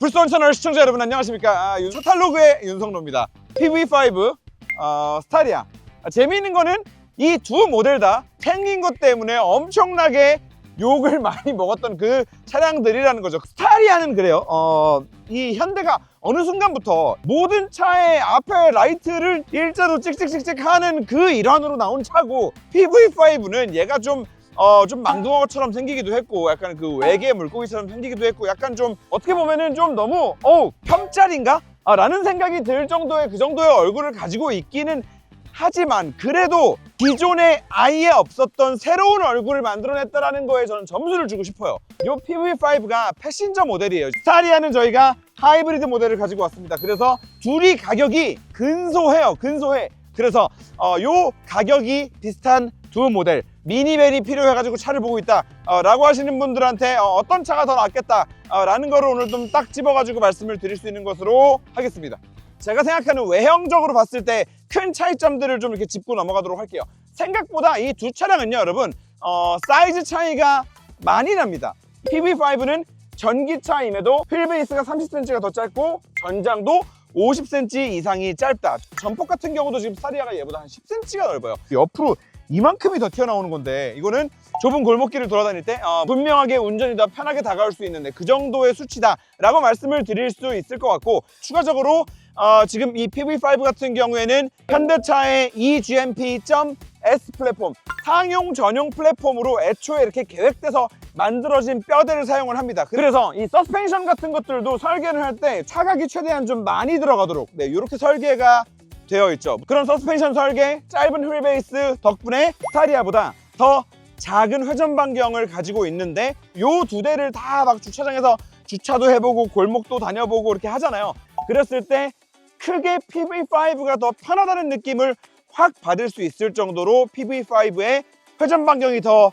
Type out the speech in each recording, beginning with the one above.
불스원 채널 시청자 여러분 안녕하십니까? 아, 윤- 소탈로그의 윤성로입니다. PV5 어, 스타리아. 아, 재미있는 거는 이 두 모델 다 생긴 것 때문에 엄청나게 욕을 많이 먹었던 그 차량들이라는 거죠. 스타리아는 그래요. 어, 이 현대가 어느 순간부터 모든 차의 앞에 라이트를 일자로 찍찍찍찍 하는 그 일환으로 나온 차고 PV5는 얘가 좀 어, 좀 망둥어처럼 생기기도 했고, 약간 그 외계 물고기처럼 생기기도 했고, 약간 좀 어떻게 보면은 좀 너무, 어우, 평짜리인가? 아, 라는 생각이 들 정도의 그 정도의 얼굴을 가지고 있기는 하지만 그래도 기존에 아예 없었던 새로운 얼굴을 만들어냈다라는 거에 저는 점수를 주고 싶어요. 이 PV5가 패신저 모델이에요. 스타리아는 저희가 하이브리드 모델을 가지고 왔습니다. 그래서 둘이 가격이 근소해요. 근소해. 그래서 어, 요 가격이 비슷한 두 모델 미니벨이 필요해가지고 차를 보고 있다 어, 라고 하시는 분들한테 어, 떤 차가 더 낫겠다 어, 라는 거를 오늘 좀 딱 집어가지고 말씀을 드릴 수 있는 것으로 하겠습니다 제가 생각하는 외형적으로 봤을 때 큰 차이점들을 좀 이렇게 짚고 넘어가도록 할게요 생각보다 이 두 차량은요 여러분 어, 사이즈 차이가 많이 납니다 PV5는 전기차임에도 휠베이스가 30cm가 더 짧고 전장도 50cm 이상이 짧다. 전폭 같은 경우도 지금 스타리아가 얘보다 한 10cm가 넓어요. 옆으로 이만큼이 더 튀어나오는 건데 이거는 좁은 골목길을 돌아다닐 때 어, 분명하게 운전이 더 편하게 다가올 수 있는데 그 정도의 수치다 라고 말씀을 드릴 수 있을 것 같고 추가적으로 어, 지금 이 PV5 같은 경우에는 현대차의 eGMP.S 플랫폼 상용 전용 플랫폼으로 애초에 이렇게 계획돼서 만들어진 뼈대를 사용을 합니다. 그래서 이 서스펜션 같은 것들도 설계를 할 때 차각이 최대한 좀 많이 들어가도록 네, 이렇게 설계가 되어 있죠. 그런 서스펜션 설계, 짧은 휠 베이스 덕분에 스타리아보다 더 작은 회전 반경을 가지고 있는데 요두 대를 다 막 주차장에서 주차도 해보고 골목도 다녀보고 이렇게 하잖아요. 그랬을 때 크게 PV5가 더 편하다는 느낌을 확 받을 수 있을 정도로 PV5의 회전 반경이 더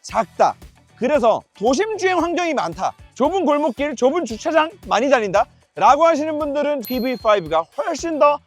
작다. 그래서 도심 주행 환경이 많다. 좁은 골목길, 좁은 주차장 많이 다닌다. 라고 하시는 분들은 PV5가 훨씬 더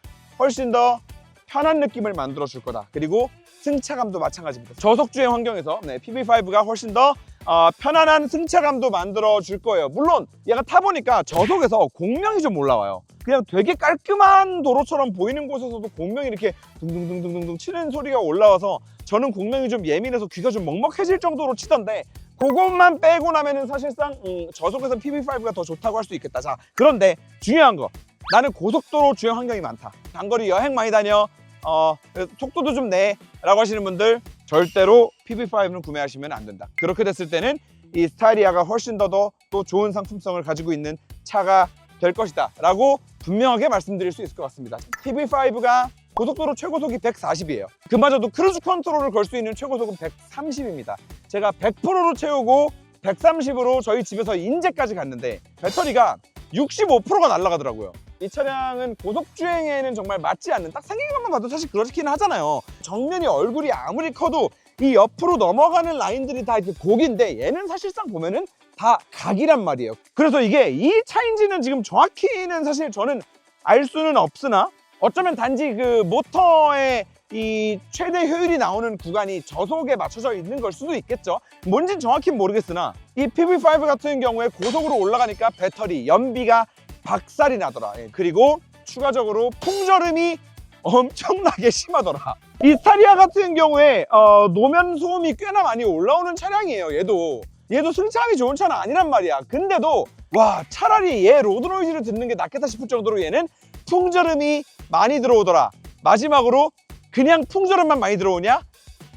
훨씬 더 편한 느낌을 만들어 줄 거다. 그리고 승차감도 마찬가지입니다. 저속 주행 환경에서 네, PV5가 훨씬 더 어, 편안한 승차감도 만들어 줄 거예요. 물론 얘가 타보니까 저속에서 공명이 좀 올라와요. 그냥 되게 깔끔한 도로처럼 보이는 곳에서도 공명이 이렇게 둥둥둥둥둥 치는 소리가 올라와서 저는 공명이 좀 예민해서 귀가 좀 먹먹해질 정도로 치던데 그것만 빼고 나면은 사실상 음, 저속에서 PV5가 더 좋다고 할 수 있겠다. 자, 그런데 중요한 거 나는 고속도로 주행 환경이 많다. 단거리 여행 많이 다녀. 어, 속도도 좀 내. 라고 하시는 분들 절대로 PV5는 구매하시면 안 된다. 그렇게 됐을 때는 이 스타리아가 훨씬 더 더 또 좋은 상품성을 가지고 있는 차가 될 것이다. 라고 분명하게 말씀드릴 수 있을 것 같습니다. PV5가 고속도로 최고속이 140이에요. 그마저도 크루즈 컨트롤을 걸 수 있는 최고속은 130입니다. 제가 100%로 채우고 130으로 저희 집에서 인제까지 갔는데 배터리가 65%가 날아가더라고요. 이 차량은 고속 주행에는 정말 맞지 않는 딱 생긴 것만 봐도 사실 그렇긴 하잖아요. 정면이 얼굴이 아무리 커도 이 옆으로 넘어가는 라인들이 다 이렇게 곡인데 얘는 사실상 보면은 다 각이란 말이에요. 그래서 이게 이 차인지는 지금 정확히는 사실 저는 알 수는 없으나 어쩌면 단지 그 모터의 이 최대 효율이 나오는 구간이 저속에 맞춰져 있는 걸 수도 있겠죠. 뭔진 정확히 모르겠으나 이 PV5 같은 경우에 고속으로 올라가니까 배터리 연비가 박살이 나더라. 예, 그리고 추가적으로 풍절음이 엄청나게 심하더라. 이 스타리아 같은 경우에 어, 노면 소음이 꽤나 많이 올라오는 차량이에요. 얘도 얘도 승차감이 좋은 차는 아니란 말이야. 근데도 와 차라리 얘 로드 노이즈를 듣는 게 낫겠다 싶을 정도로 얘는 풍절음이 많이 들어오더라. 마지막으로 그냥 풍절음만 많이 들어오냐?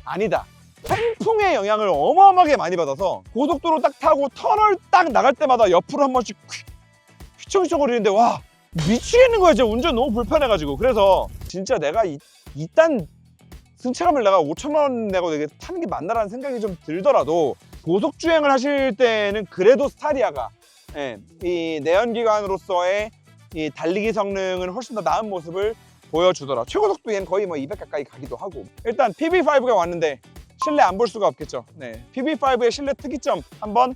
아니다. 횡풍의 영향을 어마어마하게 많이 받아서 고속도로 딱 타고 터널 딱 나갈 때마다 옆으로 한 번씩 휙, 휘청휘청거리는데 와 미치겠는 거야. 진짜 운전 너무 불편해가지고. 그래서 진짜 내가 이, 이딴 승차감을 내가 5천만 원 내고 되게 타는 게 맞나라는 생각이 좀 들더라도 고속 주행을 하실 때는 그래도 스타리아가 예, 이 내연기관으로서의 이 달리기 성능은 훨씬 더 나은 모습을 보여주더라. 최고 속도에는 거의 뭐 200 가까이 가기도 하고. 일단 PB5가 왔는데 실내 안 볼 수가 없겠죠. 네, PB5의 실내 특이점 한번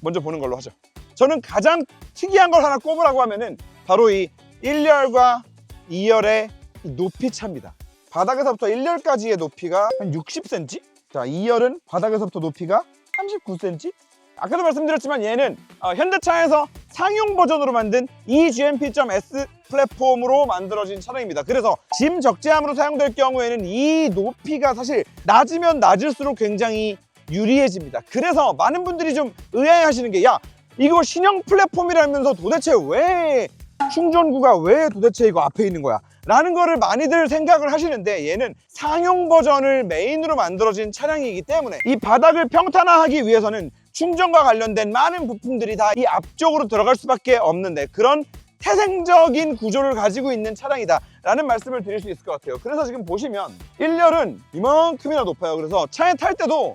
먼저 보는 걸로 하죠. 저는 가장 특이한 걸 하나 꼽으라고 하면은 바로 이 1열과 2열의 높이 차입니다. 바닥에서부터 1열까지의 높이가 한 60cm? 자, 2열은 바닥에서부터 높이가 39cm? 아까도 말씀드렸지만 얘는 어, 현대차에서 상용 버전으로 만든 eGMP.S 플랫폼으로 만들어진 차량입니다. 그래서 짐 적재함으로 사용될 경우에는 이 높이가 사실 낮으면 낮을수록 굉장히 유리해집니다. 그래서 많은 분들이 좀 의아해하시는 게 야 이거 신형 플랫폼이라면서 도대체 왜 충전구가 왜 도대체 이거 앞에 있는 거야? 라는 거를 많이들 생각을 하시는데 얘는 상용 버전을 메인으로 만들어진 차량이기 때문에 이 바닥을 평탄화하기 위해서는 충전과 관련된 많은 부품들이 다 이 앞쪽으로 들어갈 수밖에 없는데 그런 태생적인 구조를 가지고 있는 차량이다 라는 말씀을 드릴 수 있을 것 같아요 그래서 지금 보시면 1열은 이만큼이나 높아요 그래서 차에 탈 때도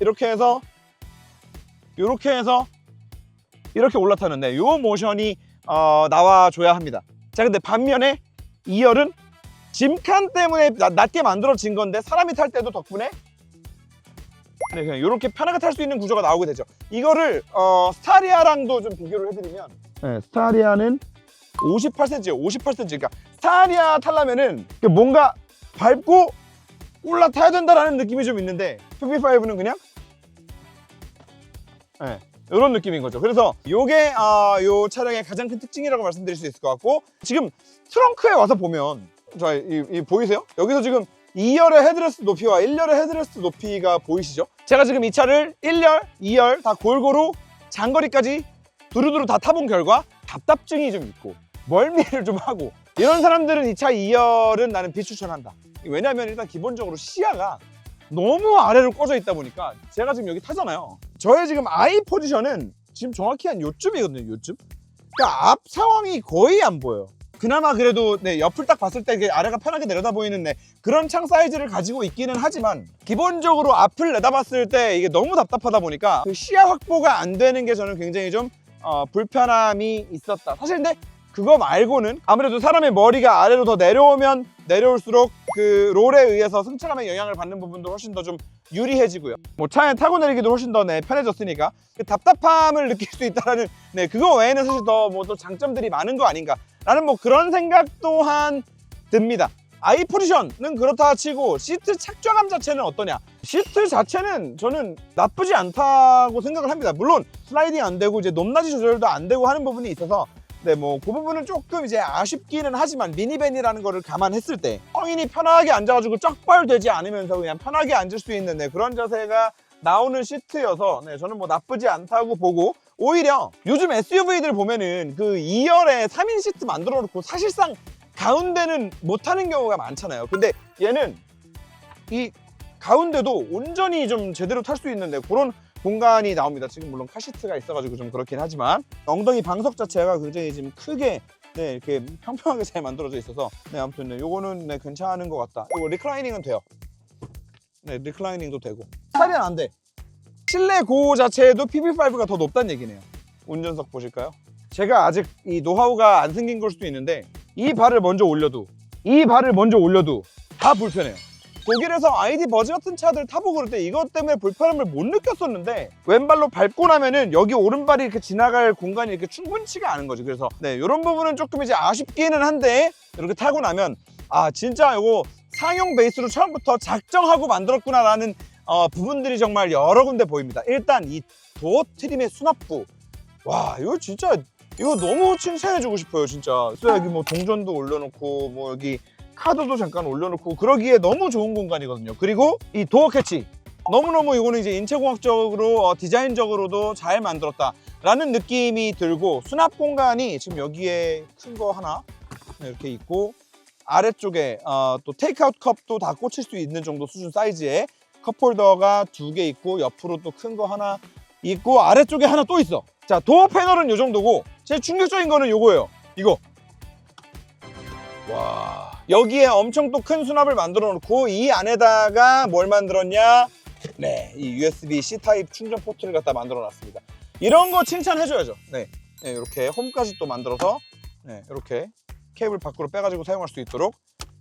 이렇게 해서 이렇게 해서 이렇게 올라타는데 이 모션이 어, 나와줘야 합니다 자 근데 반면에 2열은 짐칸 때문에 나- 낮게 만들어진 건데 사람이 탈 때도 덕분에 네, 그냥 이렇게 편하게 탈 수 있는 구조가 나오게 되죠. 이거를 어, 스타리아랑도 좀 비교를 해드리면 네, 스타리아는 58cm예요. 58cm. 그러니까 스타리아 타려면은 뭔가 밟고 올라타야 된다라는 느낌이 좀 있는데 PB5는 그냥 네, 이런 느낌인 거죠. 그래서 이게 아, 요 차량의 가장 큰 특징이라고 말씀드릴 수 있을 것 같고 지금 트렁크에 와서 보면 자, 이, 이 보이세요? 여기서 지금 2열의 헤드레스트 높이와 1열의 헤드레스트 높이가 보이시죠? 제가 지금 이 차를 1열, 2열 다 골고루 장거리까지 두루두루 다 타본 결과 답답증이 좀 있고 멀미를 좀 하고 이런 사람들은 이 차 2열은 나는 비추천한다. 왜냐면 일단 기본적으로 시야가 너무 아래로 꺼져 있다 보니까 제가 지금 여기 타잖아요. 저의 지금 아이 포지션은 지금 정확히 한 요쯤이거든요. 요쯤. 그러니까 앞 상황이 거의 안 보여요. 그나마 그래도 네, 옆을 딱 봤을 때 아래가 편하게 내려다 보이는 네, 그런 창 사이즈를 가지고 있기는 하지만 기본적으로 앞을 내다봤을 때 이게 너무 답답하다 보니까 그 시야 확보가 안 되는 게 저는 굉장히 좀 어, 불편함이 있었다. 사실 근데 그거 말고는 아무래도 사람의 머리가 아래로 더 내려오면 내려올수록 그 롤에 의해서 승차감에 영향을 받는 부분도 훨씬 더 좀 유리해지고요. 뭐 차에 타고 내리기도 훨씬 더 네, 편해졌으니까 그 답답함을 느낄 수 있다라는 네 그거 외에는 사실 더 뭐 또 장점들이 많은 거 아닌가라는 뭐 그런 생각 또한 듭니다. 아이 포지션은 그렇다 치고 시트 착좌감 자체는 어떠냐? 시트 자체는 저는 나쁘지 않다고 생각을 합니다. 물론 슬라이딩 안 되고 이제 높낮이 조절도 안 되고 하는 부분이 있어서 네, 뭐 그 부분은 조금 이제 아쉽기는 하지만 미니밴이라는 거를 감안했을 때 성인이 편하게 앉아가지고 쩍벌되지 않으면서 그냥 편하게 앉을 수 있는 네, 그런 자세가 나오는 시트여서 네, 저는 뭐 나쁘지 않다고 보고 오히려 요즘 SUV들 보면은 그 2열에 3인 시트 만들어 놓고 사실상 가운데는 못 타는 경우가 많잖아요. 근데 얘는 이 가운데도 온전히 좀 제대로 탈 수 있는데 그런 공간이 나옵니다. 지금 물론 카시트가 있어가지고 좀 그렇긴 하지만 엉덩이 방석 자체가 굉장히 지금 크게 네 이렇게 평평하게 잘 만들어져 있어서 네 아무튼 네 요거는 네 괜찮은 것 같다. 이거 리클라이닝은 돼요. 네 리클라이닝도 되고 스타리는 안 돼. 실내 고호 자체에도 PB5가 더 높다는 얘기네요. 운전석 보실까요? 제가 아직 이 노하우가 안 생긴 걸 수도 있는데 이 발을 먼저 올려도 이 발을 먼저 올려도 다 불편해요. 독일에서 ID 버즈 같은 차들 타보고 그럴 때 이것 때문에 불편함을 못 느꼈었는데 왼발로 밟고 나면은 여기 오른발이 이렇게 지나갈 공간이 이렇게 충분치가 않은 거지. 그래서 네 이런 부분은 조금 이제 아쉽기는 한데 이렇게 타고 나면 아 진짜 이거 상용 베이스로 처음부터 작정하고 만들었구나라는 어, 부분들이 정말 여러 군데 보입니다. 일단 이 도어 트림의 수납부 와 이거 진짜 이거 너무 칭찬해주고 싶어요 진짜. 여기 뭐 동전도 올려놓고 뭐 여기 카드도 잠깐 올려놓고 그러기에 너무 좋은 공간이거든요. 그리고 이 도어 캐치 너무너무 이거는 이제 인체공학적으로 어, 디자인적으로도 잘 만들었다 라는 느낌이 들고 수납 공간이 지금 여기에 큰 거 하나 이렇게 있고 아래쪽에 어, 또 테이크아웃 컵도 다 꽂힐 수 있는 정도 수준 사이즈의 컵홀더가 두 개 있고 옆으로 또 큰 거 하나 있고 아래쪽에 하나 또 있어. 자 도어 패널은 이 정도고 제일 충격적인 거는 이거예요. 이거. 와 여기에 엄청 또 큰 수납을 만들어 놓고 이 안에다가 뭘 만들었냐? 네, 이 USB C 타입 충전 포트를 갖다 만들어 놨습니다. 이런 거 칭찬해 줘야죠. 네. 네, 이렇게 홈까지 또 만들어서 네, 이렇게 케이블 밖으로 빼가지고 사용할 수 있도록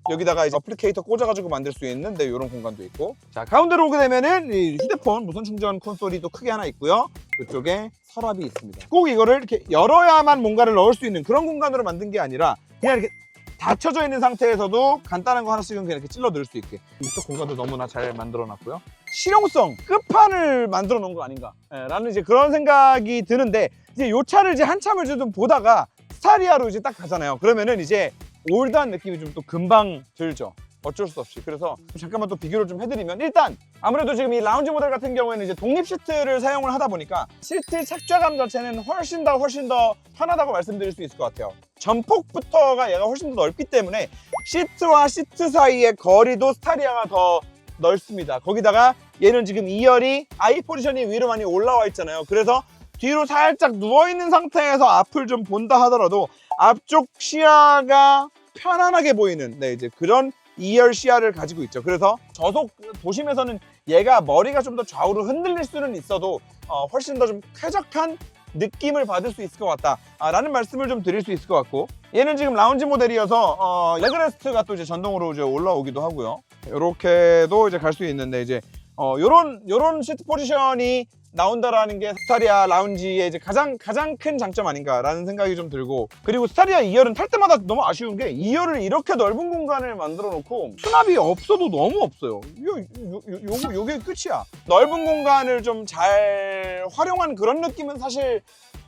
여기다가 이제 어플리케이터 꽂아가지고 만들 수 있는 네, 이런 공간도 있고 자 가운데로 오게 되면은 이 휴대폰 무선 충전 콘솔이 또 크게 하나 있고요 그쪽에 서랍이 있습니다 꼭 이거를 이렇게 열어야만 뭔가를 넣을 수 있는 그런 공간으로 만든 게 아니라 그냥 이렇게 닫혀져 있는 상태에서도 간단한 거 하나씩은 그냥 이렇게 찔러 넣을 수 있게. 이쪽 공간도 너무나 잘 만들어 놨고요. 실용성 끝판을 만들어 놓은 거 아닌가? 예, 라는 이제 그런 생각이 드는데 이제 요 차를 이제 한참을 좀 보다가 스타리아로 이제 딱 가잖아요. 그러면은 이제 올드한 느낌이 좀 또 금방 들죠. 어쩔 수 없이. 그래서 잠깐만 또 비교를 좀 해드리면 일단 아무래도 지금 이 라운지 모델 같은 경우에는 이제 독립 시트를 사용을 하다 보니까 시트 착좌감 자체는 훨씬 더 훨씬 더 편하다고 말씀드릴 수 있을 것 같아요 전폭부터가 얘가 훨씬 더 넓기 때문에 시트와 시트 사이의 거리도 스타리아가 더 넓습니다 거기다가 얘는 지금 2열이 아이 포지션이 위로 많이 올라와 있잖아요 그래서 뒤로 살짝 누워있는 상태에서 앞을 좀 본다 하더라도 앞쪽 시야가 편안하게 보이는 네 이제 그런 2열 시야를 가지고 있죠. 그래서 저속 도심에서는 얘가 머리가 좀 더 좌우로 흔들릴 수는 있어도 어, 훨씬 더 좀 쾌적한 느낌을 받을 수 있을 것 같다라는 말씀을 좀 드릴 수 있을 것 같고 얘는 지금 라운지 모델이어서 어, 레그레스트가 또 이제 전동으로 이제 올라오기도 하고요. 이렇게도 이제 갈 수 있는데 이제 어, 요런 요런 시트 포지션이 나온다라는 게 스타리아 라운지의 이제 가장 가장 큰 장점 아닌가라는 생각이 좀 들고 그리고 스타리아 2열은 탈 때마다 너무 아쉬운 게 2열을 이렇게 넓은 공간을 만들어 놓고 수납이 없어도 너무 없어요. 요, 요, 요, 요, 요 게 끝이야. 넓은 공간을 좀 잘 활용한 그런 느낌은 사실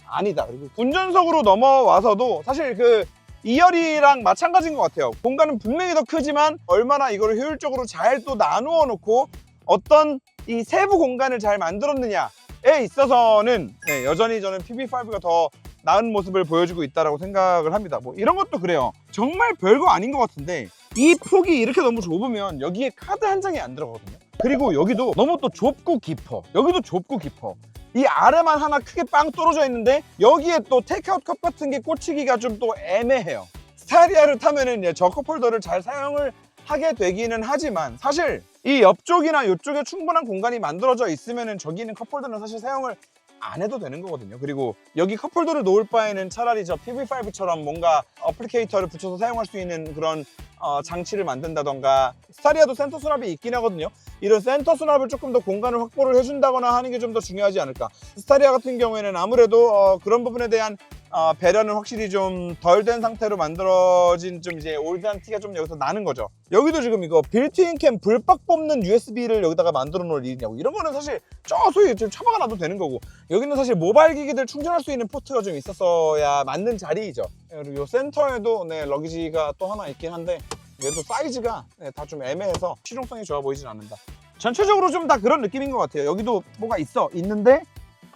아니다. 그리고 운전석으로 넘어와서도 사실 그 2열이랑 마찬가지인 것 같아요. 공간은 분명히 더 크지만 얼마나 이거를 효율적으로 잘 또 나누어 놓고 어떤 이 세부 공간을 잘 만들었느냐에 있어서는 네, 여전히 저는 PB5가 더 나은 모습을 보여주고 있다고 생각을 합니다. 뭐 이런 것도 그래요. 정말 별거 아닌 것 같은데 이 폭이 이렇게 너무 좁으면 여기에 카드 한 장이 안 들어가거든요. 그리고 여기도 너무 또 좁고 깊어. 여기도 좁고 깊어. 이 아래만 하나 크게 빵 떨어져 있는데 여기에 또 테이크아웃 컵 같은 게 꽂히기가 좀 또 애매해요. 스타리아를 타면은 저 컵홀더를 잘 사용을 하게 되기는 하지만 사실 이 옆쪽이나 이쪽에 충분한 공간이 만들어져 있으면은 저기 있는 컵홀더는 사실 사용을 안 해도 되는 거거든요. 그리고 여기 컵홀더를 놓을 바에는 차라리 저 PV5처럼 뭔가 어플리케이터를 붙여서 사용할 수 있는 그런 어, 장치를 만든다던가 스타리아도 센터 수납이 있긴 하거든요. 이런 센터 수납을 조금 더 공간을 확보를 해준다거나 하는 게 좀 더 중요하지 않을까. 스타리아 같은 경우에는 아무래도 어, 그런 부분에 대한 어, 배려는 확실히 좀 덜 된 상태로 만들어진 좀 이제 올드한 티가 좀 여기서 나는 거죠. 여기도 지금 이거 빌트인 캠 불박 뽑는 USB를 여기다가 만들어 놓을 일이냐고 이런 거는 사실 저 소위 좀 처박아 놔도 되는 거고 여기는 사실 모바일 기기들 충전할 수 있는 포트가 좀 있었어야 맞는 자리이죠. 그리고 이 센터에도 네, 러기지가 또 하나 있긴 한데 얘도 사이즈가 네, 다좀 애매해서 실용성이 좋아 보이진 않는다. 전체적으로 좀 다 그런 느낌인 것 같아요. 여기도 뭐가 있어 있는데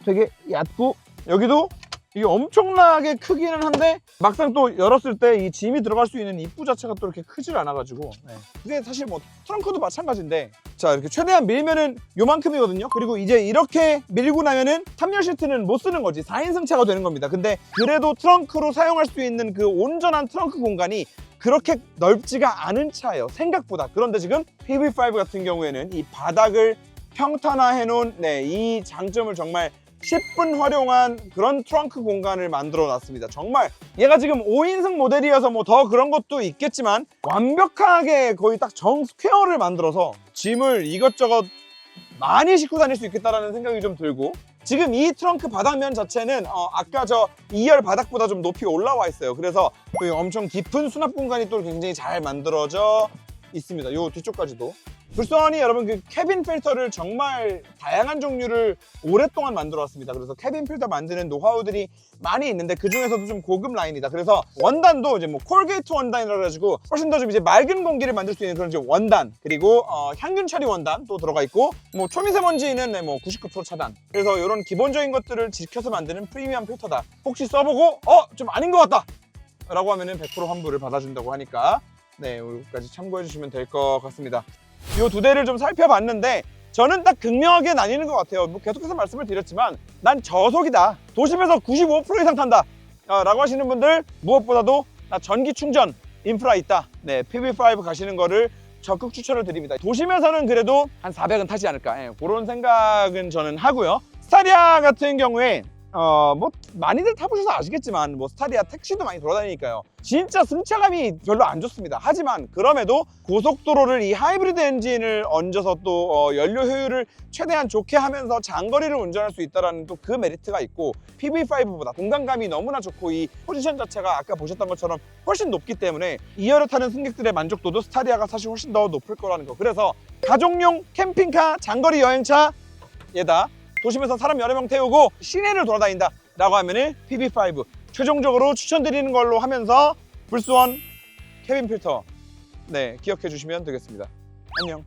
되게 얕고 여기도 이게 엄청나게 크기는 한데 막상 또 열었을 때 이 짐이 들어갈 수 있는 입구 자체가 또 이렇게 크질 않아가지고. 네. 그게 사실 뭐 트렁크도 마찬가지인데 자 이렇게 최대한 밀면은 요만큼이거든요. 그리고 이제 이렇게 밀고 나면은 3열 시트는 못 쓰는 거지. 4인승 차가 되는 겁니다. 근데 그래도 트렁크로 사용할 수 있는 그 온전한 트렁크 공간이 그렇게 넓지가 않은 차예요. 생각보다. 그런데 지금 PV5 같은 경우에는 이 바닥을 평탄화해 놓은 네, 이 장점을 정말 10분 활용한 그런 트렁크 공간을 만들어 놨습니다. 정말 얘가 지금 5인승 모델이어서 뭐 더 그런 것도 있겠지만 완벽하게 거의 딱 정 스퀘어를 만들어서 짐을 이것저것 많이 싣고 다닐 수 있겠다라는 생각이 좀 들고 지금 이 트렁크 바닥면 자체는 어, 아까 저 2열 바닥보다 좀 높이 올라와 있어요. 그래서 또 엄청 깊은 수납 공간이 또 굉장히 잘 만들어져 있습니다. 요 뒤쪽까지도. 불선이 여러분 그 캐빈 필터를 정말 다양한 종류를 오랫동안 만들어 왔습니다. 그래서 캐빈 필터 만드는 노하우들이 많이 있는데 그 중에서도 좀 고급 라인이다. 그래서 원단도 이제 뭐 콜게이트 원단이라 가지고 훨씬 더 좀 이제 맑은 공기를 만들 수 있는 그런 이제 원단 그리고 어, 향균 처리 원단 또 들어가 있고 뭐 초미세먼지는 네, 뭐99% 차단. 그래서 이런 기본적인 것들을 지켜서 만드는 프리미엄 필터다. 혹시 써보고 어 좀 아닌 것 같다. 라고 하면은 100% 환불을 받아준다고 하니까 네 여기까지 참고해 주시면 될 것 같습니다. 이 두 대를 좀 살펴봤는데 저는 딱 극명하게 나뉘는 것 같아요. 뭐 계속해서 말씀을 드렸지만 난 저속이다. 도심에서 95% 이상 탄다. 어, 라고 하시는 분들 무엇보다도 나 전기 충전 인프라 있다. 네, PB5 가시는 거를 적극 추천을 드립니다. 도심에서는 그래도 한 400은 타지 않을까. 예, 그런 생각은 저는 하고요. 스타리아 같은 경우에 어 뭐 많이들 타보셔서 아시겠지만 뭐 스타리아 택시도 많이 돌아다니니까요. 진짜 승차감이 별로 안 좋습니다. 하지만 그럼에도 고속도로를 이 하이브리드 엔진을 얹어서 또 어, 연료 효율을 최대한 좋게 하면서 장거리를 운전할 수 있다는 또 그 메리트가 있고 PV5보다 공간감이 너무나 좋고 이 포지션 자체가 아까 보셨던 것처럼 훨씬 높기 때문에 2열을 타는 승객들의 만족도도 스타리아가 사실 훨씬 더 높을 거라는 거. 그래서 가족용 캠핑카 장거리 여행차에다 도심에서 사람 여러 명 태우고 시내를 돌아다닌다 라고 하면은 PB5 최종적으로 추천드리는 걸로 하면서 불스원 케빈 필터. 네 기억해 주시면 되겠습니다. 안녕